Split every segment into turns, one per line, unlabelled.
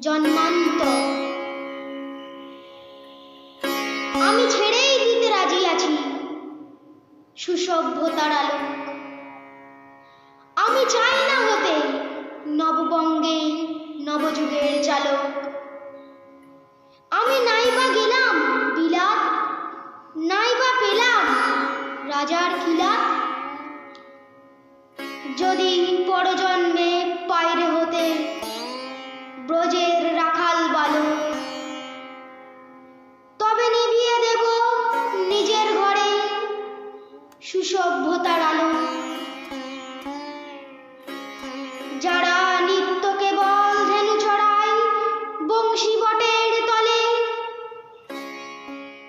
জন্মান্তর আমি ছেড়েই দিতে রাজি আছি সুসভ্যতার আলোক আমি চাই না হতে সুসভ্যতার আলো। যারা নিত্য কেবল ধেনু ছড়ায়, বংশী বটের তলে।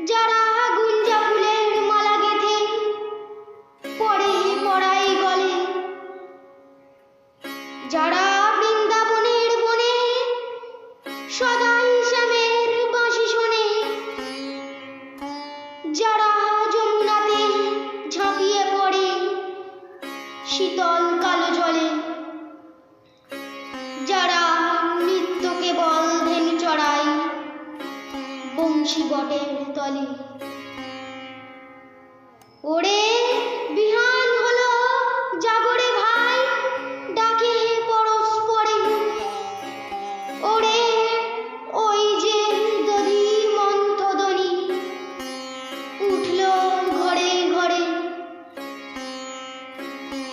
যারা গুঞ্জা ফুলের মালা গেঁথে, পরে পড়াই গলে। যারা বৃন্দাবনের বনে সদাই শীতল কালো জলে। যারা নিত্য কেবল ধেনু চড়াই বংশী বটের তলে।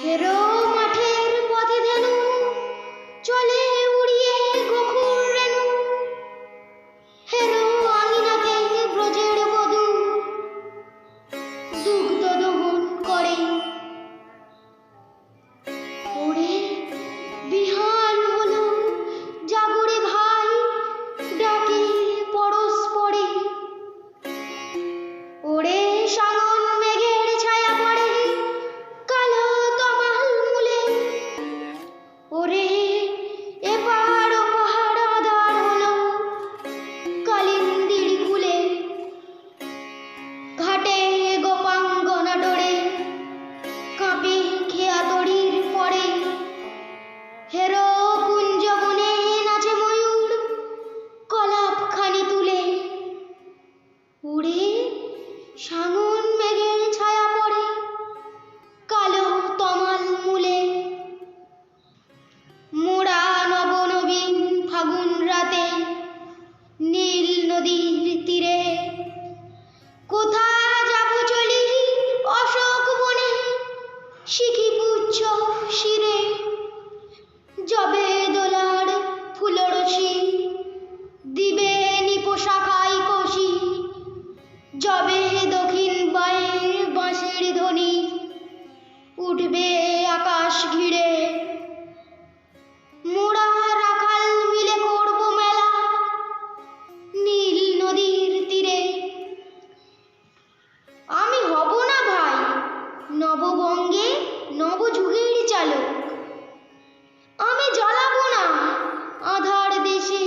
Zero. ফুলরসি দিবে নিপোষা খাই কষি। জবে দক্ষিণ বায়ের বাঁশের ধ্বনি, উঠবে আকাশ ঘিরে। মোড়া রাখাল মিলে করব মেলা, নীল নদীর তীরে। আমি হব না ভাই নববঙ্গে নবযুগের চালক। আমি জ্বালাবো না আধার দেশে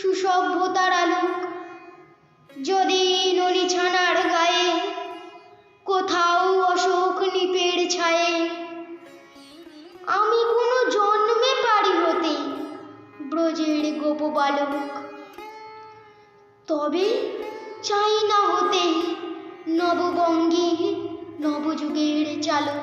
সুসভ্যতার আলোক। যদি ননি ছানার গায়ে কোথাও অশোক নিপের ছায়ে, আমি কোনো জন্মে পারি হতে ব্রজের গোপ বালক। তবে চাই না হতে নববঙ্গে নবযুগের চালক।